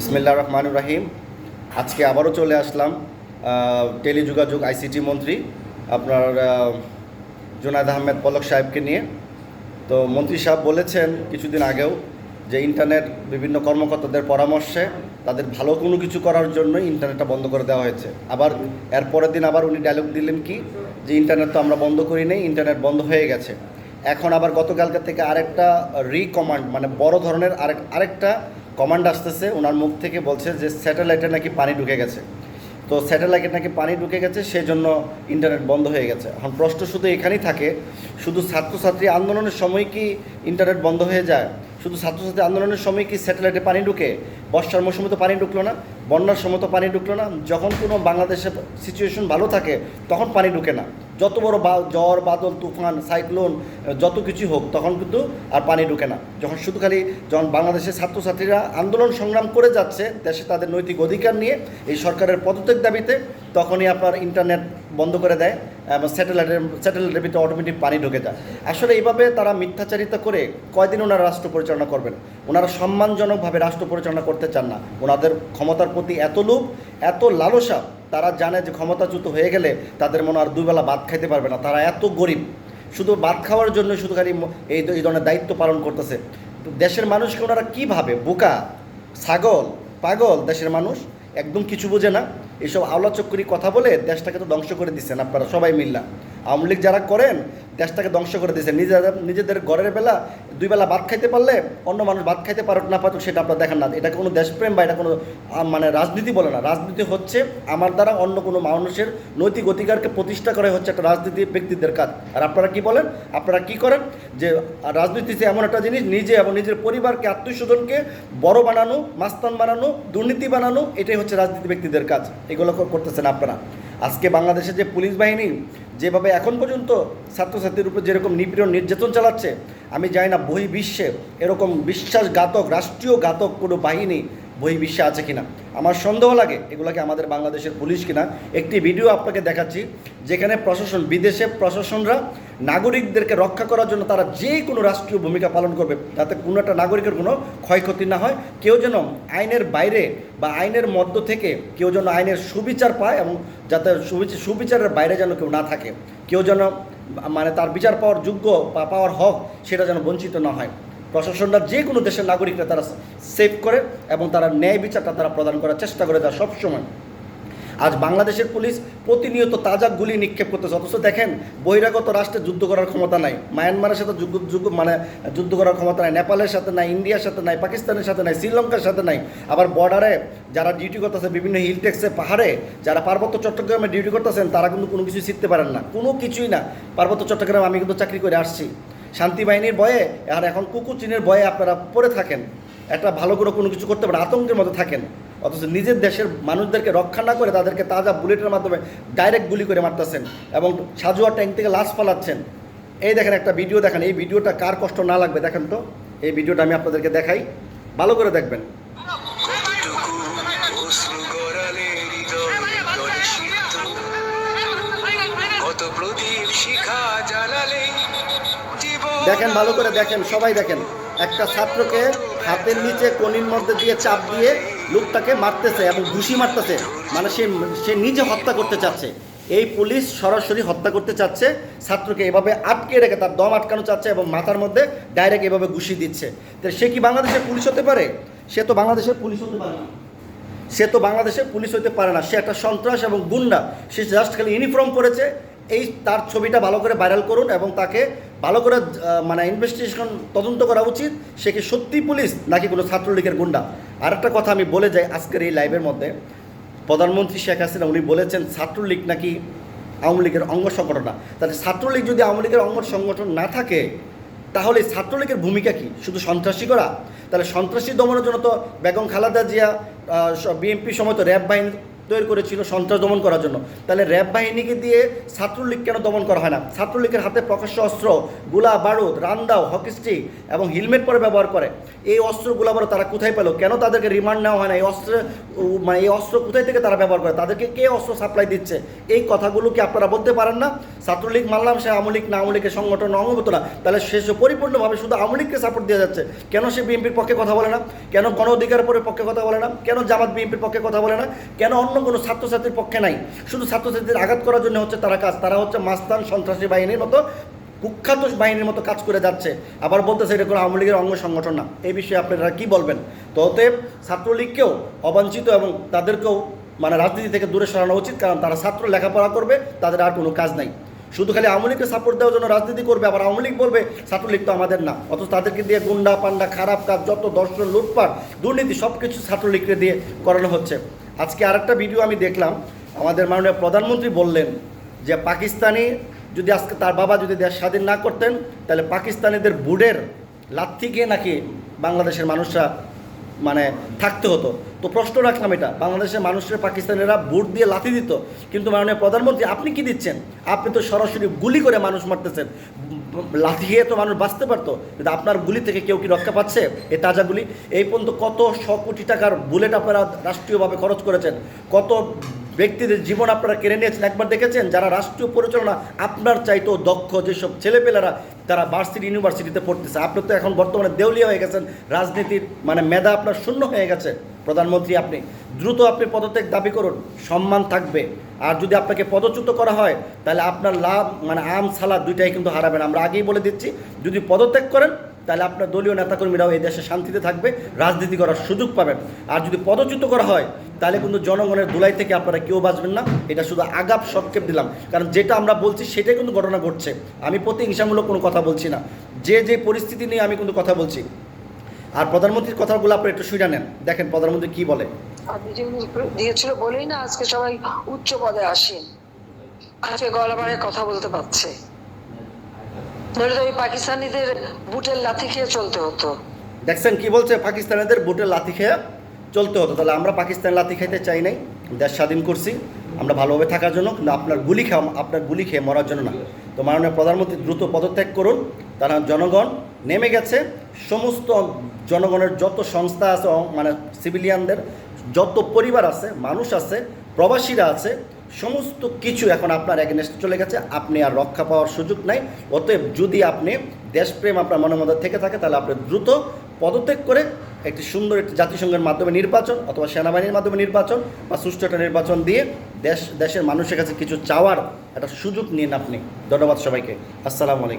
বিসমিল্লা রহমানুর রাহিম। আজকে আবারও চলে আসলাম টেলিযোগাযোগ আইসিটি মন্ত্রী আপনার জুনায়দ আহমেদ পলক সাহেবকে নিয়ে। তো মন্ত্রী সাহেব বলেছেন কিছুদিন আগেও যে ইন্টারনেট বিভিন্ন কর্মকর্তাদের পরামর্শে তাদের ভালো কোনো কিছু করার জন্যই ইন্টারনেটটা বন্ধ করে দেওয়া হয়েছে। আবার এর পরের দিন আবার উনি ডায়লগ দিলেন কি, যে ইন্টারনেট তো আমরা বন্ধ করি নেই, ইন্টারনেট বন্ধ হয়ে গেছে। এখন আবার গতকালকে থেকে আরেকটা রিকমান্ড মানে বড় ধরনের আরেক, আরেকটা কমান্ড আসতেছে, ওনার মুখ থেকে বলছে যে স্যাটেলাইটে নাকি পানি ঢুকে গেছে। তো স্যাটেলাইটে নাকি পানি ঢুকে গেছে সেই জন্য ইন্টারনেট বন্ধ হয়ে গেছে। এখন প্রশ্ন শুধু এখানেই থাকে, শুধু ছাত্রছাত্রী আন্দোলনের সময় কি ইন্টারনেট বন্ধ হয়ে যায়? শুধু ছাত্রছাত্রী আন্দোলনের সময় কি স্যাটেলাইটে পানি ঢুকে? বর্ষার মৌসুমে তো পানি ঢুকলো না, বন্যার সময় তো পানি ঢুকলো না। যখন কোনো বাংলাদেশের সিচুয়েশন ভালো থাকে, তখন পানি ঢুকে না। যত বড় বা, জ্বর, বাদল, তুফান, সাইক্লোন যত কিছু হোক, তখন কিন্তু আর পানি ঢুকে না। যখন শুধু খালি যখন বাংলাদেশের ছাত্রছাত্রীরা আন্দোলন সংগ্রাম করে যাচ্ছে, দেশে তাদের নৈতিক অধিকার নিয়ে, এই সরকারের পদত্যাগ দাবিতে, তখনই আপনার ইন্টারনেট বন্ধ করে দেয়। স্যাটেলাইটের স্যাটেলাইটের ভিতরে অটোমেটিক পানি ঢুকে যায়। আসলে এইভাবে তারা মিথ্যাচারিতা করে কয়দিন ওনারা রাষ্ট্র পরিচালনা করবেন? ওনারা সম্মানজনকভাবে রাষ্ট্র পরিচালনা করতে চান না। ওনাদের ক্ষমতার প্রতি এত লোভ, এত লালসা, তারা জানে যে ক্ষমতাচ্যুত হয়ে গেলে তাদের মনে আর দুবেলা ভাত খাইতে পারবে না। তারা এত গরিব। শুধু ভাত খাওয়ার জন্য শুধু খালি এই ধরনের দায়িত্ব পালন করতেছে। দেশের মানুষকে ওনারা কীভাবে বোকা, ছাগল, পাগল দেশের মানুষ? একদম কিছু বোঝে না। এইসব আওলা চক্করি কথা বলে দেশটাকে তো ধ্বংস করে দিচ্ছেন আপনারা সবাই মিল্লা। আওয়ামী লীগ যারা করেন, দেশটাকে ধ্বংস করে দিচ্ছেন নিজেদের নিজেদের ঘরের বেলা দুই বেলা ভাত খাইতে পারলে অন্য মানুষ ভাত খাইতে পারুক না পারুক, সেটা আপনারা দেখেন না। এটা কোনো দেশপ্রেম বা এটা কোনো মানে রাজনীতি বলে না। রাজনীতি হচ্ছে আমার দ্বারা অন্য কোনো মানুষের নৈতিক অধিকারকে প্রতিষ্ঠা করে হচ্ছে একটা রাজনীতি ব্যক্তিদের কাজ। আর আপনারা কি বলেন? আপনারা কি করেন? যে রাজনীতিতে এমন একটা জিনিস, নিজে এবং নিজের পরিবারকে আত্মীয়স্বজনকে বড় বানানো, মাস্তান বানানো, দুর্নীতি বানানো, এটাই হচ্ছে রাজনীতি ব্যক্তিদের কাজ। এগুলো করতেছেন আপনারা। আজকে বাংলাদেশের যে পুলিশ বাহিনী যেভাবে এখন পর্যন্ত ছাত্রছাত্রীর উপর যেরকম নিপীড়ন, নির্যাতন চালাচ্ছে, আমি জানি না বহির্বিশ্বে এরকম বিশ্বাসঘাতক, রাষ্ট্রীয় ঘাতক কোনো বাহিনী বহির্বিশ্বে আছে কিনা। আমার সন্দেহ লাগে এগুলোকে আমাদের বাংলাদেশের পুলিশ কিনা। একটি ভিডিও আপনাকে দেখাচ্ছি, যেখানে প্রশাসন বিদেশে প্রশাসনরা নাগরিকদেরকে রক্ষা করার জন্য তারা যে কোনো রাষ্ট্রীয় ভূমিকা পালন করবে, যাতে কোনো একটা নাগরিকের কোনো ক্ষয়ক্ষতি না হয়। কেউ যেন আইনের বাইরে বা আইনের মধ্য থেকে কেউ যেন আইনের সুবিচার পায় এবং যাতে সুবিচার সুবিচারের বাইরে যেন কেউ না থাকে। কেউ যেন মানে তার বিচার পাওয়ার যোগ্য বা পাওয়ার হক সেটা যেন বঞ্চিত না হয়। প্রশাসনরা যে কোনো দেশের নাগরিকরা তারা সেভ করে এবং তারা ন্যায় বিচারটা তারা প্রদান করার চেষ্টা করে তারা সবসময়। আজ বাংলাদেশের পুলিশ প্রতিনিয়ত তাজা গুলি নিক্ষেপ করতেছে। অথচ দেখেন, বহিরাগত রাষ্ট্রে যুদ্ধ করার ক্ষমতা নাই। মায়ানমারের সাথে যুদ্ধ যুদ্ধ মানে যুদ্ধ করার ক্ষমতা নাই। নেপালের সাথে নাই, ইন্ডিয়ার সাথে নাই, পাকিস্তানের সাথে নাই, শ্রীলঙ্কার সাথে নাই। আবার বর্ডারে যারা ডিউটি করতেছে, বিভিন্ন হিল টেক্সে পাহাড়ে, যারা পার্বত্য চট্টগ্রামে ডিউটি করতেছেন, তারা কিন্তু কোনো কিছু শিখতে পারেন না। কোনো কিছুই না। পার্বত্য চট্টগ্রামে আমি কিন্তু চাকরি করে আসছি। শান্তি বাহিনীর ভয়ে, আর এখন কুকুর কুকুচিনের ভয়ে আপনারা পড়ে থাকেন। একটা ভালো করে কোনো কিছু করতে পারেন, আতঙ্কের মধ্যে থাকেন। অথচ নিজের দেশের মানুষদেরকে রক্ষা না করে তাদেরকে তাজা বুলেটের মাধ্যমে ডাইরেক্ট গুলি করে মারতেছেন এবং সাজুয়া ট্যাঙ্ক থেকে লাশ ফালাচ্ছেন। এই দেখেন একটা ভিডিও দেখেন। এই ভিডিওটা কার কষ্ট না লাগবে দেখেন তো। এই ভিডিওটা আমি আপনাদেরকে দেখাই। ভালো করে দেখবেন। দেখেন, ভালো করে দেখেন, সবাই দেখেন। একটা ছাত্রকে হাতের নিচে কনির মধ্যে দিয়ে চাপ দিয়ে লোকটাকে মারতেছে এবং ঘুষি মারতেছে। মানে সে সে নিজে হত্যা করতে চাচ্ছে। এই পুলিশ সরাসরি হত্যা করতে চাচ্ছে। ছাত্রকে এভাবে আটকে রেখে তার দম আটকানো চাচ্ছে এবং মাথার মধ্যে ডাইরেক্ট এভাবে ঘুষি দিচ্ছে। তো সে কি বাংলাদেশের পুলিশ হতে পারে? সে তো বাংলাদেশের পুলিশ হতে পারে না। সে তো বাংলাদেশের পুলিশ হতে পারে না। সে একটা সন্ত্রাস এবং গুন্ডা। সে জাস্ট খালি ইউনিফর্ম পরেছে। এই তার ছবিটা ভালো করে ভাইরাল করুন এবং তাকে ভালো করে মানে ইনভেস্টিগেশন তদন্ত করা উচিত, সে কি সত্যি পুলিশ নাকি কোনো ছাত্রলীগের গুন্ডা? আর একটা কথা আমি বলে যাই আজকের এই লাইভের মধ্যে, প্রধানমন্ত্রী শেখ হাসিনা উনি বলেছেন ছাত্রলীগ নাকি আওয়ামী লীগের অঙ্গ সংগঠন না। তাহলে ছাত্রলীগ যদি আওয়ামী লীগের অঙ্গ সংগঠন না থাকে, তাহলে ছাত্রলীগের ভূমিকা কি? শুধু সন্ত্রাসী করা? তাহলে সন্ত্রাসী দমনের জন্য তো বেগম খালাদা জিয়া বিএনপি সময় তো র্যাব বাহিনী তৈরি করেছিল সন্ত্রাস দমন করার জন্য। তাহলে র্যাব বাহিনীকে দিয়ে ছাত্রলীগ কেন দমন করা হয় না? ছাত্রলীগের হাতে প্রকাশ্য অস্ত্র, গুলা বারুদ, রান্দাও, হকি স্টিক এবং হেলমেট পরে ব্যবহার করে। এই অস্ত্রগুলো আবার তারা কোথায় পেল? কেন তাদেরকে রিমান্ড নেওয়া হয় না? এই অস্ত্র মানে এই অস্ত্র কোথায় থেকে তারা ব্যবহার করে? তাদেরকে কে অস্ত্র সাপ্লাই দিচ্ছে? এই কথাগুলো কি আপনারা বলতে পারেন না? ছাত্রলীগ মানলাম সে আওয়ামী লীগ না লীগের সংগঠন অঙ্গ হতো না। তাহলে সে পরিপূর্ণভাবে শুধু আওয়ামী লীগকে সাপোর্ট দেওয়া যাচ্ছে। কেন সে বিএনপির পক্ষে কথা বলে না? কেন গণ অধিকার পক্ষে কথা বলে না? কেন জামাত বিএনপির পক্ষে কথা বলে না? কেন অন্য কোনো ছাত্রছাত্রীর পক্ষে নাই। শুধু ছাত্রছাত্রীদের আঘাত করার জন্য হচ্ছে তারা কাজ। তারা হচ্ছে মাস্তান সন্ত্রাসী বাহিনীর মতো কুখ্যাত বাহিনীর মতো কাজ করে যাচ্ছে। আবার বলতেছে এটা কোনো আওয়ামী লীগের অঙ্গ সংগঠন না। এই বিষয়ে আপনারা কি বলবেন? তো অতএব ছাত্রলীগকেও অবাঞ্ছিত এবং তাদেরকেও মানে রাজনীতি থেকে দূরে সরানো উচিত, কারণ তারা ছাত্র লেখাপড়া করবে, তাদের আর কোনো কাজ নাই। শুধু খালি আওয়ামী লীগকে সাপোর্ট দেওয়ার জন্য রাজনীতি করবে, আবার আওয়ামী লীগ বলবে ছাত্রলীগ তো আমাদের না। অথচ তাদেরকে দিয়ে গুন্ডা, পান্ডা, খারাপ কাজ, যত দর্শন, লুটপাট, দুর্নীতি সব কিছু ছাত্রলীগকে দিয়ে করানো হচ্ছে। আজকে আরেকটা ভিডিও আমি দেখলাম। আমাদের মাননীয় প্রধানমন্ত্রী বললেন যে পাকিস্তানি যদি আজকে তার বাবা যদি দেশ স্বাধীন না করতেন, তাহলে পাকিস্তানিদের বুডের লাথি গিয়ে নাকি বাংলাদেশের মানুষরা মানে থাকতে হতো। তো প্রশ্ন রাখলাম এটা, বাংলাদেশের মানুষের পাকিস্তানিরা বুট দিয়ে লাথি দিত। কিন্তু মাননীয় প্রধানমন্ত্রী, আপনি কি দিচ্ছেন? আপনি তো সরাসরি গুলি করে মানুষ মারতেছেন। লাথি খেয়ে তো মানুষ বাঁচতে পারতো, কিন্তু আপনার গুলি থেকে কেউ কি রক্ষা পাচ্ছে? এই তাজা গুলি। এই পর্যন্ত কত শ কোটি টাকার বুলেট আপনারা রাষ্ট্রীয়ভাবে খরচ করেছেন? কত ব্যক্তিদের জীবন আপনারা কেড়ে নিয়েছেন? একবার দেখেছেন? যারা রাষ্ট্রীয় পরিচালনা আপনার চাইতেও দক্ষ যেসব ছেলেপেলেরা, তারা ভার্সিটি ইউনিভার্সিটিতে পড়তেছে। আপনি তো এখন বর্তমানে দেউলিয়া হয়ে গেছেন। রাজনীতির মানে মেধা আপনার শূন্য হয়ে গেছে। প্রধানমন্ত্রী আপনি। দ্রুত আপনি পদত্যাগ দাবি করুন। সম্মান থাকবে। আর যদি আপনাকে পদচ্যুত করা হয়, তাহলে আপনার লাভ মানে আম সালা দুইটাই কিন্তু হারাবেন। আমরা আগেই বলে দিচ্ছি, যদি পদত্যাগ করেন, তাহলে আপনার দলীয় নেতাকর্মীরাও এই দেশে শান্তিতে থাকবে, রাজনীতি করার সুযোগ পাবেন। আর যদি পদচ্যুত করা হয়, তাহলে কিন্তু জনগণের দুলাই থেকে আপনারা কেউ বাঁচবেন না। এটা শুধু আগাপ সংক্ষেপ দিলাম। কারণ যেটা আমরা বলছি, সেটাই কিন্তু ঘটনা ঘটছে। আমি প্রতিহিংসামূলক কোনো কথা বলছি না। যে যে পরিস্থিতি নিয়ে আমি কিন্তু কথা বলছি আর প্রধানমন্ত্রীর কথাগুলো আপনি একটু শুনে নেন। দেখেন প্রধানমন্ত্রী কি বলে। দিয়েছিল বলেই না আজকে সবাই উচ্চ পদে আসেন। আজকে গলাবারে কথা বলতে পারছে। নইলে তো ওই পাকিস্তানিদের বুটের লাথি খেয়ে চলতে হতো। দেখছেন কি বলছে? পাকিস্তানিদের বুটের লাথি খেয়ে চলতে হতো। তাহলে আমরা পাকিস্তান লাথি খাইতে চাই নাই। দেশ স্বাধীন করছি। আমরা ভালোভাবে থাকার জন্য কিন্তু আপনার গুলি খাওয়া আপনার গুলি খেয়ে মরার জন্য না। তো মাননীয় প্রধানমন্ত্রী দ্রুত পদত্যাগ করুন। তারা জনগণ নেমে গেছে। সমস্ত জনগণের যত সংস্থা আছে মানে সিভিলিয়ানদের, যত পরিবার আছে, মানুষ আছে, প্রবাসীরা আছে, সমস্ত কিছু এখন আপনার এগেনস্ট চলে গেছে। আপনি আর রক্ষা পাওয়ার সুযোগ নাই। অতএব যদি আপনি দেশপ্রেম আপনার মনের মধ্যে থেকে থাকে, তাহলে আপনি দ্রুত পদত্যাগ করে একটি সুন্দর একটি জাতিসংঘের মাধ্যমে নির্বাচন অথবা সেনাবাহিনীর মাধ্যমে নির্বাচন বা সুষ্ঠু একটা নির্বাচন দিয়ে দেশ, দেশের মানুষের কাছে কিছু চাওয়ার একটা সুযোগ নিন আপনি। ধন্যবাদ সবাইকে। আসসালামু আলাইকুম।